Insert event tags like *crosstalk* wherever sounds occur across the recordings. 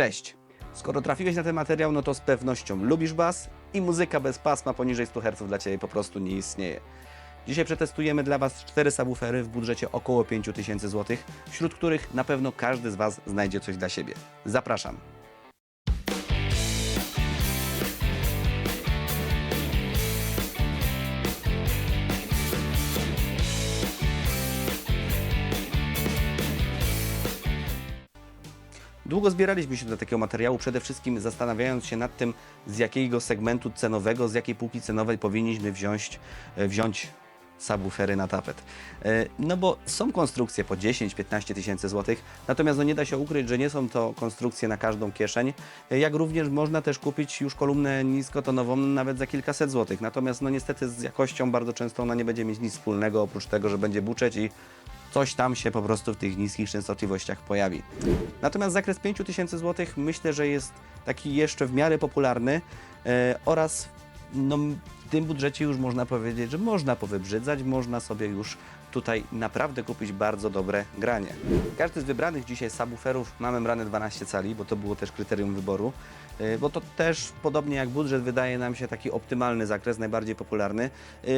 Cześć! Skoro trafiłeś na ten materiał, no to z pewnością lubisz bas i muzyka bez pasma poniżej 100 Hz dla Ciebie po prostu nie istnieje. Dzisiaj przetestujemy dla Was cztery subwoofery w budżecie około 5000 zł, wśród których na pewno każdy z Was znajdzie coś dla siebie. Zapraszam! Długo zbieraliśmy się do takiego materiału, przede wszystkim zastanawiając się nad tym, z jakiego segmentu cenowego, z jakiej półki cenowej powinniśmy wziąć, e, wziąć subwoofery na tapet. E, No bo są konstrukcje po 10-15 tysięcy złotych, natomiast no nie da się ukryć, że nie są to konstrukcje na każdą kieszeń, e, jak również można też kupić już kolumnę niskotonową nawet za kilkaset złotych. Natomiast no niestety z jakością bardzo często ona nie będzie mieć nic wspólnego, oprócz tego, że będzie buczeć i coś tam się po prostu w tych niskich częstotliwościach pojawi. Natomiast zakres 5000 zł myślę, że jest taki jeszcze w miarę popularny e, oraz no, w tym budżecie już można powiedzieć, że można powybrzydzać, można sobie już tutaj naprawdę kupić bardzo dobre granie. Każdy z wybranych dzisiaj subwooferów ma membranę 12 cali, bo to było też kryterium wyboru, e, bo to też podobnie jak budżet wydaje nam się taki optymalny zakres, najbardziej popularny. E,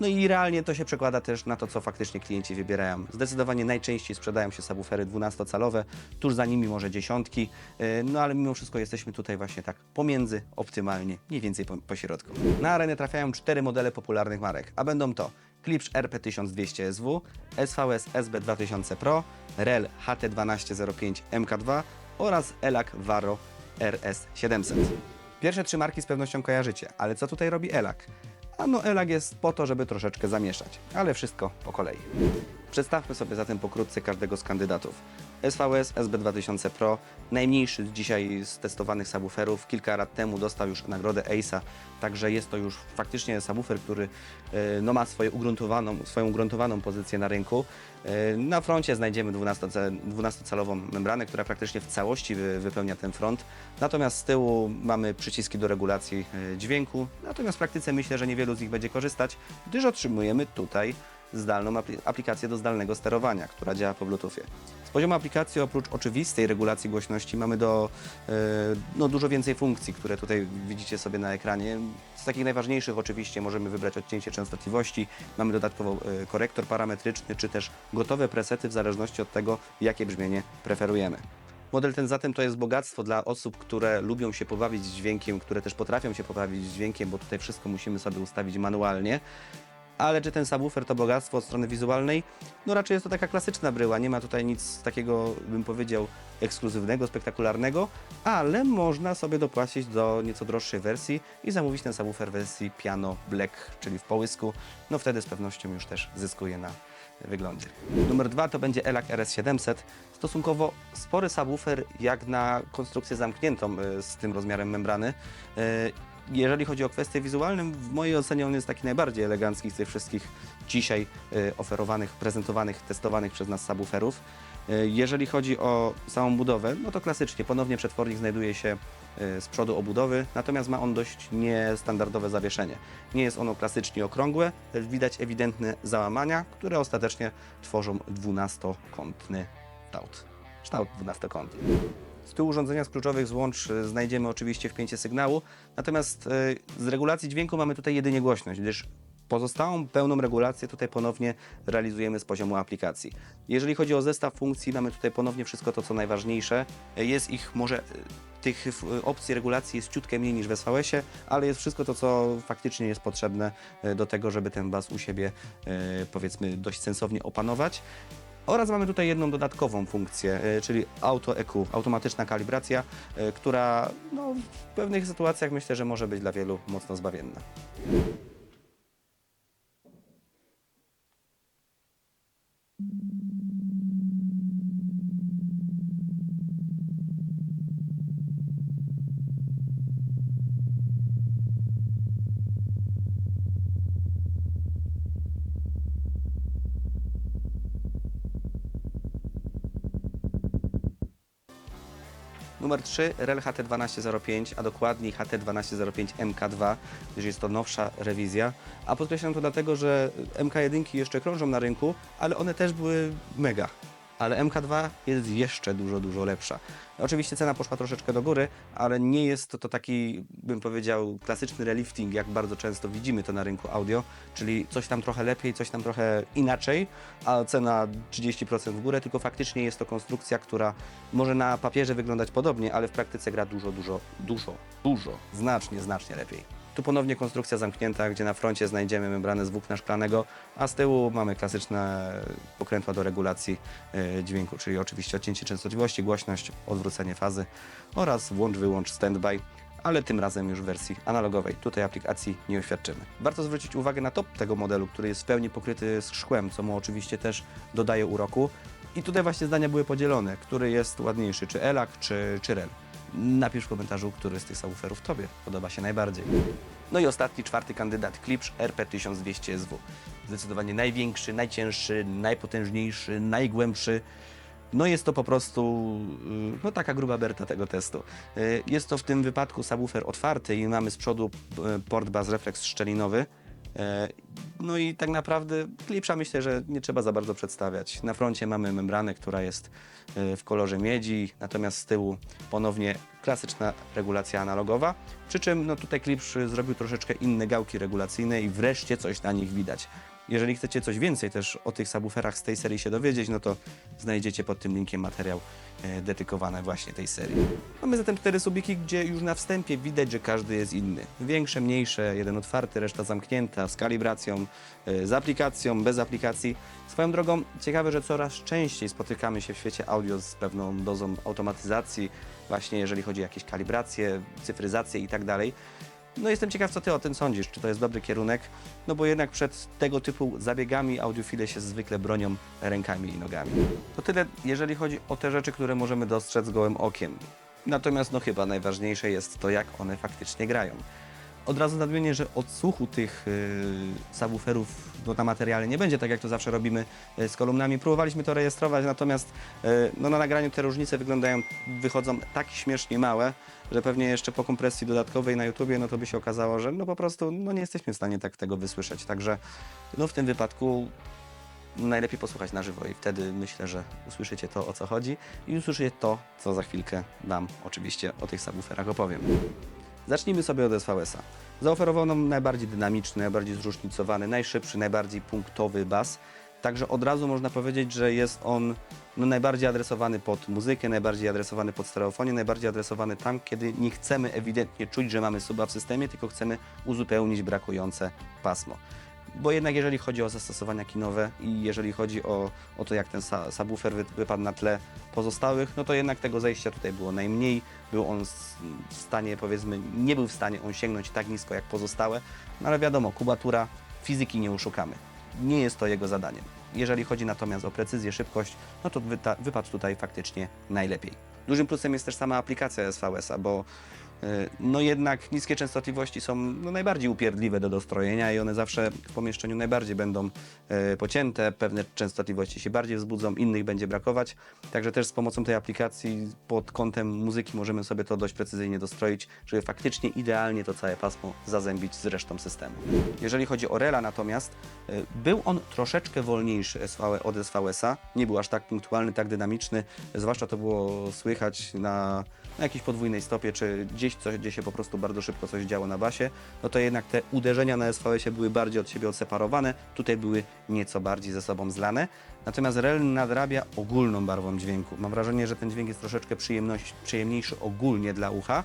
No i realnie to się przekłada też na to, co faktycznie klienci wybierają. Zdecydowanie najczęściej sprzedają się subwoofery 12-calowe, tuż za nimi może dziesiątki, e, no ale mimo wszystko jesteśmy tutaj właśnie tak pomiędzy, optymalnie, mniej więcej po, po środku. Na arenę trafiają cztery modele popularnych marek, a będą to Klipsz RP1200SW, SVS SB2000 Pro, REL HT1205 MK2 oraz ELAC Varo RS700. Pierwsze trzy marki z pewnością kojarzycie, ale co tutaj robi ELAC? A no ELAC jest po to, żeby troszeczkę zamieszać, ale wszystko po kolei. Przedstawmy sobie zatem pokrótce każdego z kandydatów. SVS SB2000 Pro, najmniejszy dzisiaj z testowanych subwooferów, kilka lat temu dostał już nagrodę ACE'a, także jest to już faktycznie subwoofer, który e, no, ma swoje ugruntowaną, swoją ugruntowaną pozycję na rynku. E, Na froncie znajdziemy 12-ca- 12-calową membranę, która praktycznie w całości wy- wypełnia ten front, natomiast z tyłu mamy przyciski do regulacji e, dźwięku, natomiast w praktyce myślę, że niewielu z nich będzie korzystać, gdyż otrzymujemy tutaj zdalną apli- aplikację do zdalnego sterowania, która działa po Bluetoothie. Z poziomu aplikacji oprócz oczywistej regulacji głośności mamy do, e, no, dużo więcej funkcji, które tutaj widzicie sobie na ekranie. Z takich najważniejszych oczywiście możemy wybrać odcięcie częstotliwości, mamy dodatkowo e, korektor parametryczny, czy też gotowe presety w zależności od tego, jakie brzmienie preferujemy. Model ten zatem to jest bogactwo dla osób, które lubią się pobawić dźwiękiem, które też potrafią się pobawić dźwiękiem, bo tutaj wszystko musimy sobie ustawić manualnie. Ale czy ten subwoofer to bogactwo od strony wizualnej? No raczej jest to taka klasyczna bryła, nie ma tutaj nic takiego, bym powiedział, ekskluzywnego, spektakularnego, ale można sobie dopłacić do nieco droższej wersji i zamówić ten subwoofer w wersji piano black, czyli w połysku. No wtedy z pewnością już też zyskuje na wyglądzie. Numer dwa to będzie ELAC RS700. Stosunkowo spory subwoofer jak na konstrukcję zamkniętą y, z tym rozmiarem membrany. Jeżeli chodzi o kwestie wizualne, w mojej ocenie on jest taki najbardziej elegancki z tych wszystkich dzisiaj y, oferowanych, prezentowanych, testowanych przez nas subwooferów. Y, Jeżeli chodzi o samą budowę, no to klasycznie ponownie przetwornik znajduje się y, z przodu obudowy, natomiast ma on dość niestandardowe zawieszenie. Nie jest ono klasycznie okrągłe, widać ewidentne załamania, które ostatecznie tworzą dwunastokątny kształt. Kształt dwunastokątny. Z tyłu urządzenia z kluczowych złącz y, znajdziemy oczywiście wpięcie sygnału, natomiast y, z regulacji dźwięku mamy tutaj jedynie głośność, gdyż pozostałą pełną regulację tutaj ponownie realizujemy z poziomu aplikacji. Jeżeli chodzi o zestaw funkcji, mamy tutaj ponownie wszystko to, co najważniejsze. Y, Jest ich może tych opcji regulacji jest ciutkę mniej niż w SVS-ie, ale jest wszystko to, co faktycznie jest potrzebne do tego, żeby ten bas u siebie powiedzmy dość sensownie opanować. Oraz mamy tutaj jedną dodatkową funkcję, y, czyli Auto EQ, automatyczna kalibracja, y, która no, w pewnych sytuacjach myślę, że może być dla wielu mocno zbawienna. Numer 3 REL HT1205, a dokładniej HT1205 MK2, gdyż jest to nowsza rewizja. A podkreślam to dlatego, że MK1 jeszcze krążą na rynku, ale one też były mega. Ale MK2 jest jeszcze dużo, dużo lepsza. Oczywiście cena poszła troszeczkę do góry, ale nie jest to, taki, bym powiedział, klasyczny relifting, jak bardzo często widzimy to na rynku audio, czyli coś tam trochę lepiej, coś tam trochę inaczej, a cena 30% w górę, tylko faktycznie jest to konstrukcja, która może na papierze wyglądać podobnie, ale w praktyce gra dużo, dużo, dużo, dużo, znacznie, znacznie lepiej. Tu ponownie konstrukcja zamknięta, gdzie na froncie znajdziemy membranę z włókna szklanego, a z tyłu mamy klasyczne pokrętła do regulacji e, dźwięku, czyli oczywiście odcięcie częstotliwości, głośność, odwrócenie fazy oraz włącz-wyłącz standby, ale tym razem już w wersji analogowej. Tutaj aplikacji nie oświadczymy. Warto zwrócić uwagę na top tego modelu, który jest w pełni pokryty szkłem, co mu oczywiście też dodaje uroku. I tutaj właśnie zdania były podzielone, który jest ładniejszy, czy Elak, czy, czy Rel. Napisz w komentarzu, który z tych subwooferów Tobie podoba się najbardziej. No i ostatni, czwarty kandydat, Klipsz RP1200SW. Zdecydowanie największy, najcięższy, najpotężniejszy, najgłębszy. No jest to po prostu y, no taka gruba berta tego testu. Y, Jest to w tym wypadku subwoofer otwarty i mamy z przodu y, port reflex szczelinowy. E, No i tak naprawdę klipsza myślę, że nie trzeba za bardzo przedstawiać. Na froncie mamy membranę, która jest e, w kolorze miedzi, natomiast z tyłu ponownie klasyczna regulacja analogowa. Przy czym no tutaj klipsz zrobił troszeczkę inne gałki regulacyjne i wreszcie coś na nich widać. Jeżeli chcecie coś więcej też o tych subwooferach z tej serii się dowiedzieć, no to znajdziecie pod tym linkiem materiał e, dedykowany właśnie tej serii. Mamy zatem cztery subiki, gdzie już na wstępie widać, że każdy jest inny. Większe, mniejsze, jeden otwarty, reszta zamknięta, z kalibracją, e, z aplikacją, bez aplikacji. Swoją drogą, ciekawe, że coraz częściej spotykamy się w świecie audio z pewną dozą automatyzacji, właśnie jeżeli chodzi o jakieś kalibracje, cyfryzację i tak dalej. No jestem ciekaw, co ty o tym sądzisz, czy to jest dobry kierunek, no bo jednak przed tego typu zabiegami audiofile się zwykle bronią rękami i nogami. To tyle, jeżeli chodzi o te rzeczy, które możemy dostrzec gołym okiem. Natomiast no chyba najważniejsze jest to, jak one faktycznie grają. Od razu nadmienię, że odsłuchu tych yy, subwooferów no, na materiale nie będzie, tak jak to zawsze robimy yy, z kolumnami. Próbowaliśmy to rejestrować, natomiast yy, no, na nagraniu te różnice wyglądają, wychodzą tak śmiesznie małe, że pewnie jeszcze po kompresji dodatkowej na YouTubie, no to by się okazało, że no po prostu no, nie jesteśmy w stanie tak tego wysłyszeć. Także no, w tym wypadku najlepiej posłuchać na żywo i wtedy myślę, że usłyszycie to, o co chodzi i usłyszycie to, co za chwilkę Wam oczywiście o tych subwooferach opowiem. Zacznijmy sobie od SVS-a. Zaoferował nam najbardziej dynamiczny, najbardziej zróżnicowany, najszybszy, najbardziej punktowy bas. Także od razu można powiedzieć, że jest on no, najbardziej adresowany pod muzykę, najbardziej adresowany pod stereofonię, najbardziej adresowany tam, kiedy nie chcemy ewidentnie czuć, że mamy suba w systemie, tylko chcemy uzupełnić brakujące pasmo. Bo jednak jeżeli chodzi o zastosowania kinowe i jeżeli chodzi o, o to, jak ten subwoofer wy, wypadł na tle pozostałych, no to jednak tego zejścia tutaj było najmniej. Był on w stanie, powiedzmy, nie był w stanie on sięgnąć tak nisko jak pozostałe, no ale wiadomo, kubatura, fizyki nie oszukamy. Nie jest to jego zadaniem. Jeżeli chodzi natomiast o precyzję, szybkość, no to wypadł tutaj faktycznie najlepiej. Dużym plusem jest też sama aplikacja SVS-a, bo no jednak niskie częstotliwości są no, najbardziej upierdliwe do dostrojenia i one zawsze w pomieszczeniu najbardziej będą y, pocięte, pewne częstotliwości się bardziej wzbudzą, innych będzie brakować. Także też z pomocą tej aplikacji pod kątem muzyki możemy sobie to dość precyzyjnie dostroić, żeby faktycznie idealnie to całe pasmo zazębić z resztą systemu. Jeżeli chodzi o Rela natomiast, y, był on troszeczkę wolniejszy od SVS-a, nie był aż tak punktualny, tak dynamiczny, zwłaszcza to było słychać na, na jakiejś podwójnej stopie, czy gdzieś coś, gdzie się po prostu bardzo szybko coś działo na basie, no to jednak te uderzenia na SVS-ie były bardziej od siebie odseparowane, tutaj były nieco bardziej ze sobą zlane. Natomiast Rel nadrabia ogólną barwą dźwięku. Mam wrażenie, że ten dźwięk jest troszeczkę przyjemniejszy ogólnie dla ucha,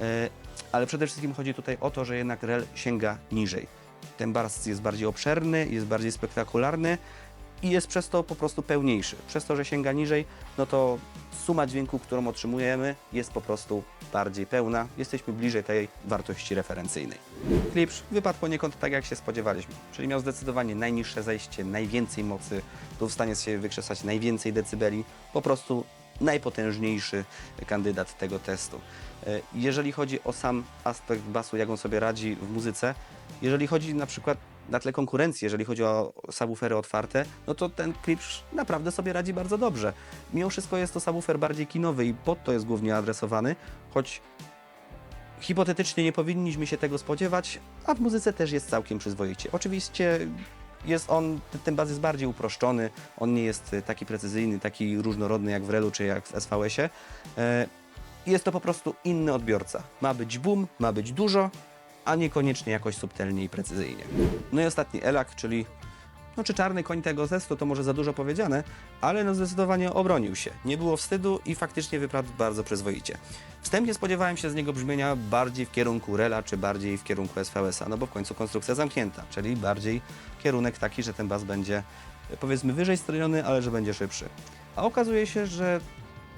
e, ale przede wszystkim chodzi tutaj o to, że jednak Rel sięga niżej. Ten bas jest bardziej obszerny, jest bardziej spektakularny i jest przez to po prostu pełniejszy. Przez to, że sięga niżej, no to suma dźwięku, którą otrzymujemy, jest po prostu bardziej pełna. Jesteśmy bliżej tej wartości referencyjnej. Klipsz wypadł poniekąd tak, jak się spodziewaliśmy, czyli miał zdecydowanie najniższe zejście, najwięcej mocy, był w stanie się wykrzesać najwięcej decybeli, po prostu najpotężniejszy kandydat tego testu. E, Jeżeli chodzi o sam aspekt basu, jak on sobie radzi w muzyce, jeżeli chodzi na przykład na tle konkurencji, jeżeli chodzi o subwoofery otwarte, no to ten Klipsz naprawdę sobie radzi bardzo dobrze. Mimo wszystko jest to subwoofer bardziej kinowy i pod to jest głównie adresowany, choć hipotetycznie nie powinniśmy się tego spodziewać, a w muzyce też jest całkiem przyzwoicie. Oczywiście jest on, ten baz jest bardziej uproszczony, on nie jest e, taki precyzyjny, taki różnorodny jak w Relu czy jak w SVS-ie. E, Jest to po prostu inny odbiorca. Ma być boom, ma być dużo, a niekoniecznie jakoś subtelnie i precyzyjnie. No i ostatni Elak, czyli no czy czarny koń tego testu to może za dużo powiedziane, ale no zdecydowanie obronił się. Nie było wstydu i faktycznie wypadł bardzo przyzwoicie. Wstępnie spodziewałem się z niego brzmienia bardziej w kierunku Rela, czy bardziej w kierunku SVS-a, no bo w końcu konstrukcja zamknięta, czyli bardziej kierunek taki, że ten bas będzie e, powiedzmy wyżej stroniony, ale że będzie szybszy. A okazuje się, że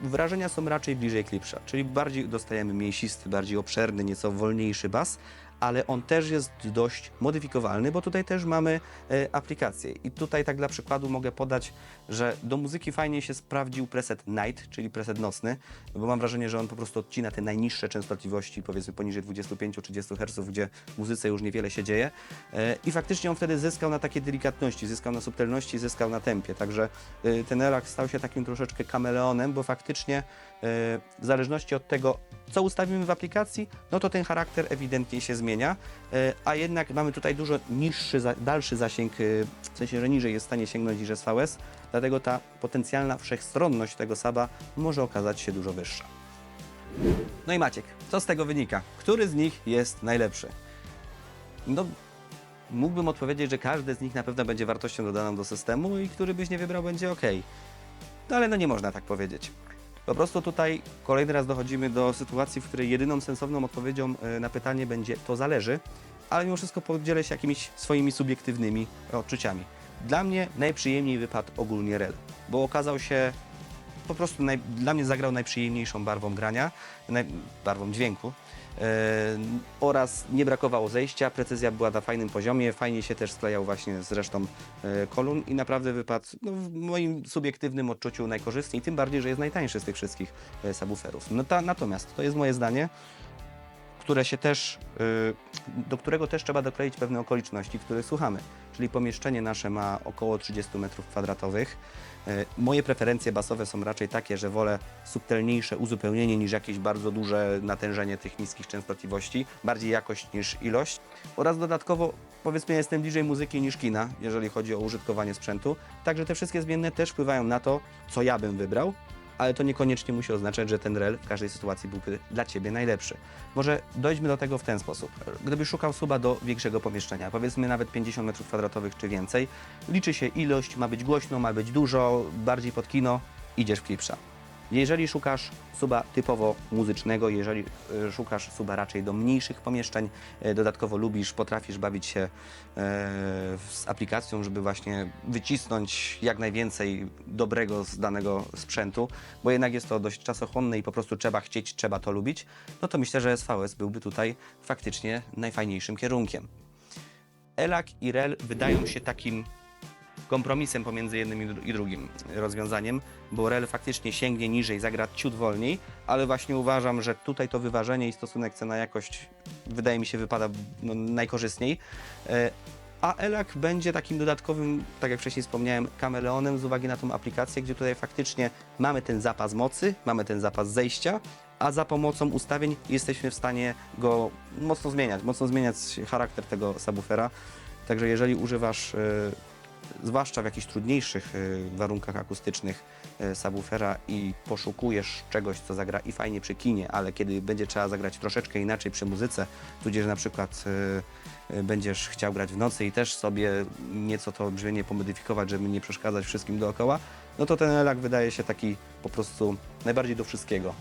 wrażenia są raczej bliżej klipsza, czyli bardziej dostajemy mięsisty, bardziej obszerny, nieco wolniejszy bas, ale on też jest dość modyfikowalny, bo tutaj też mamy e, aplikację. I tutaj tak dla przykładu mogę podać, że do muzyki fajnie się sprawdził preset night, czyli preset nocny, bo mam wrażenie, że on po prostu odcina te najniższe częstotliwości, powiedzmy poniżej 25-30 Hz, gdzie muzyce już niewiele się dzieje. E, I faktycznie on wtedy zyskał na takiej delikatności, zyskał na subtelności, zyskał na tempie. Także e, ten Elak stał się takim troszeczkę kameleonem, bo faktycznie w zależności od tego, co ustawimy w aplikacji, no to ten charakter ewidentnie się zmienia, e, a jednak mamy tutaj dużo niższy, dalszy zasięg, e, w sensie, że niżej jest w stanie sięgnąć niż SVS, dlatego ta potencjalna wszechstronność tego saba może okazać się dużo wyższa. No i Maciek, co z tego wynika? Który z nich jest najlepszy? No, mógłbym odpowiedzieć, że każdy z nich na pewno będzie wartością dodaną do systemu i który byś nie wybrał będzie ok. No ale no nie można tak powiedzieć. Po prostu tutaj kolejny raz dochodzimy do sytuacji, w której jedyną sensowną odpowiedzią e, na pytanie będzie to zależy, ale mimo wszystko podzielę się jakimiś swoimi subiektywnymi odczuciami. Dla mnie najprzyjemniej wypadł ogólnie Rel, bo okazał się po prostu naj, dla mnie zagrał najprzyjemniejszą barwą grania, naj, barwą dźwięku. E, oraz nie brakowało zejścia, precyzja była na fajnym poziomie, fajnie się też sklejał właśnie z resztą e, kolumn i naprawdę wypadł no, w moim subiektywnym odczuciu najkorzystniej, tym bardziej, że jest najtańszy z tych wszystkich e, subwooferów. No ta, natomiast to jest moje zdanie, które się też, y, do którego też trzeba dokleić pewne okoliczności, których słuchamy. Czyli pomieszczenie nasze ma około 30 m2. Y, Moje preferencje basowe są raczej takie, że wolę subtelniejsze uzupełnienie niż jakieś bardzo duże natężenie tych niskich częstotliwości, bardziej jakość niż ilość. Oraz dodatkowo, powiedzmy, jestem bliżej muzyki niż kina, jeżeli chodzi o użytkowanie sprzętu. Także te wszystkie zmienne też wpływają na to, co ja bym wybrał ale to niekoniecznie musi oznaczać, że ten rel w każdej sytuacji byłby dla Ciebie najlepszy. Może dojdźmy do tego w ten sposób. Gdybyś szukał suba do większego pomieszczenia, powiedzmy nawet 50 m2 czy więcej, liczy się ilość, ma być głośno, ma być dużo, bardziej pod kino, idziesz w klipsza. Jeżeli szukasz suba typowo muzycznego, jeżeli e, szukasz suba raczej do mniejszych pomieszczeń, e, dodatkowo lubisz, potrafisz bawić się e, z aplikacją, żeby właśnie wycisnąć jak najwięcej dobrego z danego sprzętu, bo jednak jest to dość czasochłonne i po prostu trzeba chcieć, trzeba to lubić, no to myślę, że SVS byłby tutaj faktycznie najfajniejszym kierunkiem. Elak i Rel wydają się takim kompromisem pomiędzy jednym i dru- i drugim rozwiązaniem, bo Rel faktycznie sięgnie niżej, zagra ciut wolniej, ale właśnie uważam, że tutaj to wyważenie i stosunek cena-jakość wydaje mi się wypada no, najkorzystniej. E, A Elak będzie takim dodatkowym, tak jak wcześniej wspomniałem, kameleonem z uwagi na tą aplikację, gdzie tutaj faktycznie mamy ten zapas mocy, mamy ten zapas zejścia, a za pomocą ustawień jesteśmy w stanie go mocno zmieniać, mocno zmieniać charakter tego subwoofera. Także jeżeli używasz, e, zwłaszcza w jakichś trudniejszych e, warunkach akustycznych e, subwoofera i poszukujesz czegoś, co zagra i fajnie przy kinie, ale kiedy będzie trzeba zagrać troszeczkę inaczej przy muzyce, tudzież na przykład e, będziesz chciał grać w nocy i też sobie nieco to brzmienie pomodyfikować, żeby nie przeszkadzać wszystkim dookoła, no to ten elak wydaje się taki po prostu najbardziej do wszystkiego.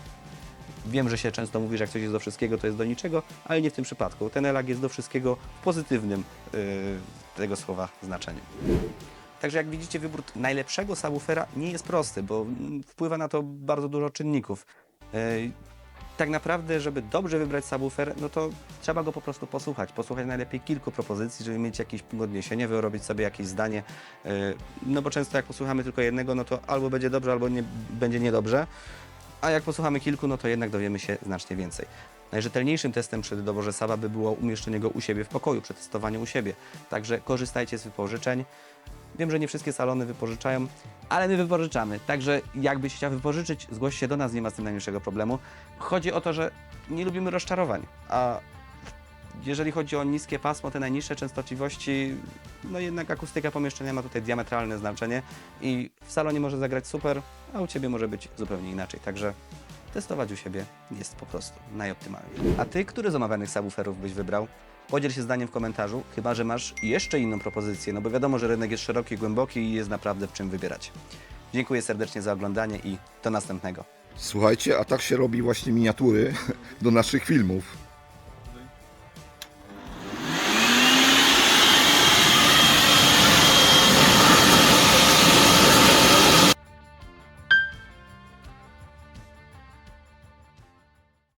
Wiem, że się często mówi, że jak coś jest do wszystkiego, to jest do niczego, ale nie w tym przypadku. Ten elag jest do wszystkiego w pozytywnym yy, tego słowa znaczeniu. Także jak widzicie, wybór najlepszego subwoofera nie jest prosty, bo wpływa na to bardzo dużo czynników. Yy, tak naprawdę, żeby dobrze wybrać subwoofer, no to trzeba go po prostu posłuchać. Posłuchać najlepiej kilku propozycji, żeby mieć jakieś punkt odniesienia, wyrobić sobie jakieś zdanie. Yy, No bo często jak posłuchamy tylko jednego, no to albo będzie dobrze, albo nie, będzie niedobrze. A jak posłuchamy kilku, no to jednak dowiemy się znacznie więcej. Najrzetelniejszym testem przy doborze Saba by było umieszczenie go u siebie w pokoju, przetestowanie u siebie. Także korzystajcie z wypożyczeń. Wiem, że nie wszystkie salony wypożyczają, ale my wypożyczamy. Także jakbyś chciał wypożyczyć, zgłoś się do nas, nie ma z tym najmniejszego problemu. Chodzi o to, że nie lubimy rozczarowań, a jeżeli chodzi o niskie pasmo, te najniższe częstotliwości, no jednak akustyka pomieszczenia ma tutaj diametralne znaczenie i w salonie może zagrać super, a u Ciebie może być zupełnie inaczej. Także testować u siebie jest po prostu najoptymalniej. A Ty, który z omawianych subwooferów byś wybrał? Podziel się zdaniem w komentarzu, chyba że masz jeszcze inną propozycję, no bo wiadomo, że rynek jest szeroki, głęboki i jest naprawdę w czym wybierać. Dziękuję serdecznie za oglądanie i do następnego. Słuchajcie, a tak się robi właśnie miniatury *laughs* do naszych filmów.